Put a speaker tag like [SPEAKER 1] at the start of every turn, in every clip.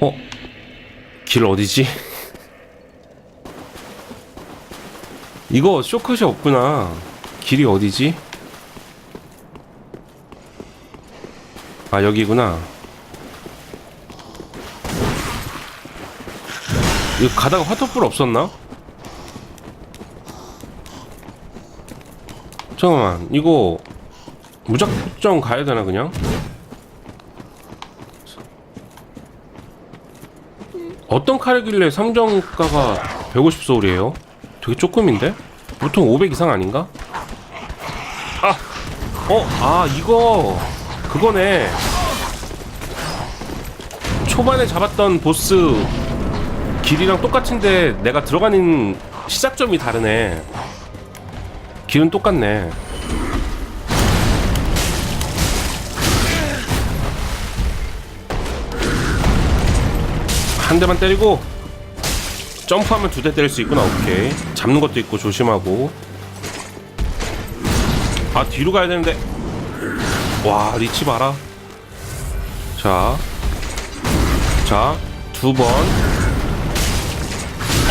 [SPEAKER 1] 어? 길 어디지? 이거 쇼컷이 없구나. 길이 어디지? 아, 여기구나. 이거 가다가 화토불 없었나? 잠깐만, 이거 무작정 가야 되나, 그냥? 어떤 칼이길래 삼정가가 150소울이에요? 되게 조금인데? 보통 500 이상 아닌가? 아! 어? 아 이거 그거네 초반에 잡았던 보스 길이랑 똑같은데 내가 들어가는 시작점이 다르네 길은 똑같네 한 대만 때리고 점프하면 두 대 때릴 수 있구나 오케이 잡는 것도 있고 조심하고 아 뒤로 가야 되는데 와 리치 봐라 자 자, 두 번.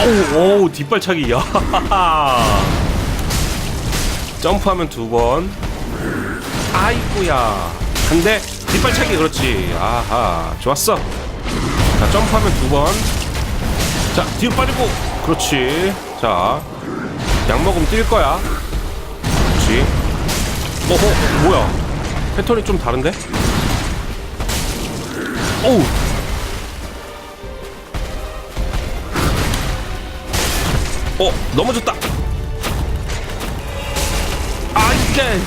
[SPEAKER 1] 오우, 오우, 뒷발차기, 야. 점프하면 두 번. 아이고야. 한 대, 뒷발차기, 그렇지. 아하, 좋았어. 자, 점프하면 두 번. 자, 뒤로 빠지고. 그렇지. 자, 약 먹으면 뛸 거야. 그렇지. 어허, 뭐야. 패턴이 좀 다른데? 오우. 어 넘어졌다 아 이게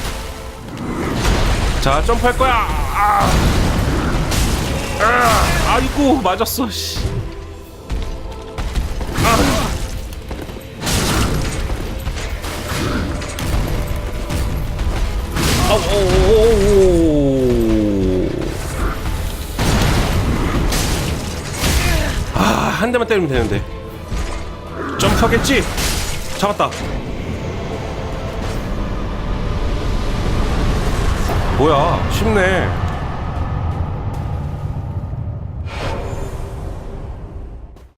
[SPEAKER 1] 자 점프할 거야 아, 아 아이고 맞았어 씨. 아. 아우, 오, 오, 오. 아, 한 대만 때리면 되는데. 점프하겠지? 잡았다. 뭐야, 쉽네.